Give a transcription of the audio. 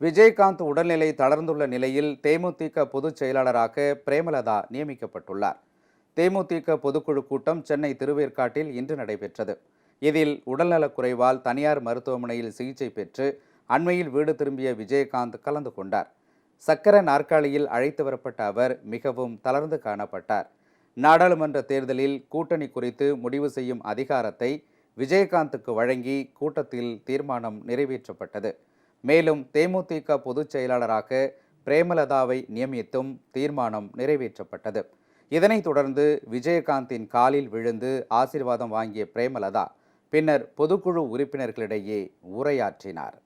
விஜயகாந்த் உடல்நிலை தளர்ந்துள்ள நிலையில் தேமுதிக பொதுச் செயலாளராக பிரேமலதா நியமிக்கப்பட்டுள்ளார். தேமுதிக பொதுக்குழு கூட்டம் சென்னை திருவேற்காட்டில் இன்று நடைபெற்றது. இதில் உடல்நலக் குறைவால் தனியார் மருத்துவமனையில் சிகிச்சை பெற்று அண்மையில் வீடு திரும்பிய விஜயகாந்த் கலந்து கொண்டார். சக்கர நாற்காலியில் அழைத்து வரப்பட்ட அவர் மிகவும் தளர்ந்து காணப்பட்டார். நாடாளுமன்ற தேர்தலில் கூட்டணி குறித்து முடிவு செய்யும் அதிகாரத்தை விஜயகாந்துக்கு வழங்கி கூட்டத்தில் தீர்மானம் நிறைவேற்றப்பட்டது. மேலும் தேமுதிக பொதுச் செயலாளராக பிரேமலதாவை நியமித்தும் தீர்மானம் நிறைவேற்றப்பட்டது. இதனைத் தொடர்ந்து விஜயகாந்தின் காலில் விழுந்து ஆசீர்வாதம் வாங்கிய பிரேமலதா பின்னர் பொதுக்குழு உறுப்பினர்களிடையே உரையாற்றினார்.